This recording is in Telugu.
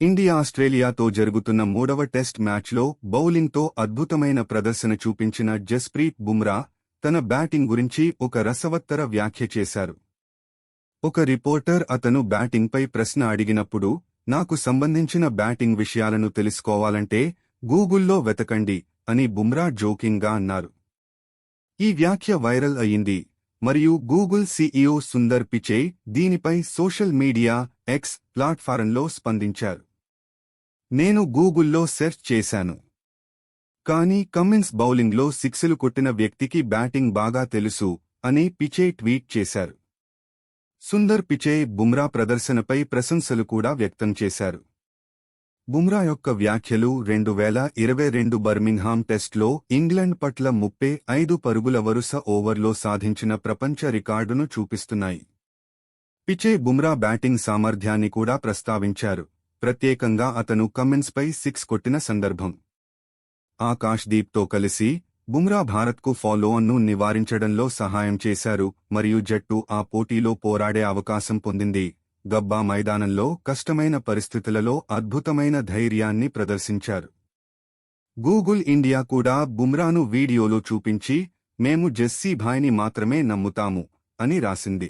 ఇండియా ఆస్ట్రేలియాతో జరుగుతున్న మూడవ టెస్ట్ మ్యాచ్లో బౌలింగ్తో అద్భుతమైన ప్రదర్శన చూపించిన జస్ప్రీత్ బుమ్రా తన బ్యాటింగ్ గురించి ఒక రసవత్తర వ్యాఖ్య చేశారు. ఒక రిపోర్టర్ అతను బ్యాటింగ్పై ప్రశ్న అడిగినప్పుడు నాకు సంబంధించిన బ్యాటింగ్ విషయాలను తెలుసుకోవాలంటే గూగుల్లో వెతకండి అని బుమ్రా జోకింగ్గా అన్నారు. ఈ వ్యాఖ్య వైరల్ అయింది మరియు గూగుల్ సీఈఓ సుందర్ పిచే దీనిపై సోషల్ మీడియా ఎక్స్ ప్లాట్ఫారంలో స్పందించారు. నేను గూగుల్లో సెర్చ్ చేశాను. కానీ కమ్మిన్స్ బౌలింగ్లో సిక్సులు కొట్టిన వ్యక్తికి బ్యాటింగ్ బాగా తెలుసు అని పిచే ట్వీట్ చేశారు. సుందర్ పిచే బుమ్రా ప్రదర్శనపై ప్రశంసలు కూడా వ్యక్తం చేశారు. బుమ్రా యొక్క వ్యాఖ్యలు రెండు వేల ఇరవై రెండు బర్మింగ్హామ్ టెస్ట్లో ఇంగ్లండ్ పట్ల ముప్పై ఐదు పరుగుల వరుస ఓవర్లో సాధించిన ప్రపంచ రికార్డును చూపిస్తున్నాయి. పిచే బుమ్రా బ్యాటింగ్ సామర్థ్యాన్ని కూడా ప్రస్తావించారు. ప్రత్యేకంగా అతను కమిన్స్పై సిక్స్ కొట్టిన సందర్భం. ఆకాష్దీప్తో కలిసి బుమ్రా భారత్కు ఫాలోఅన్ను నివారించడంలో సహాయం చేశారు మరియు జట్టు ఆ పోటీలో పోరాడే అవకాశం పొందింది. గబ్బా మైదానంలో కష్టమైన పరిస్థితులలో అద్భుతమైన ధైర్యాన్ని ప్రదర్శించారు. గూగుల్ ఇండియా కూడా బుమ్రాను వీడియోలో చూపించి మేము జెస్సీ భాయ్ని మాత్రమే నమ్ముతాము అని రాసింది.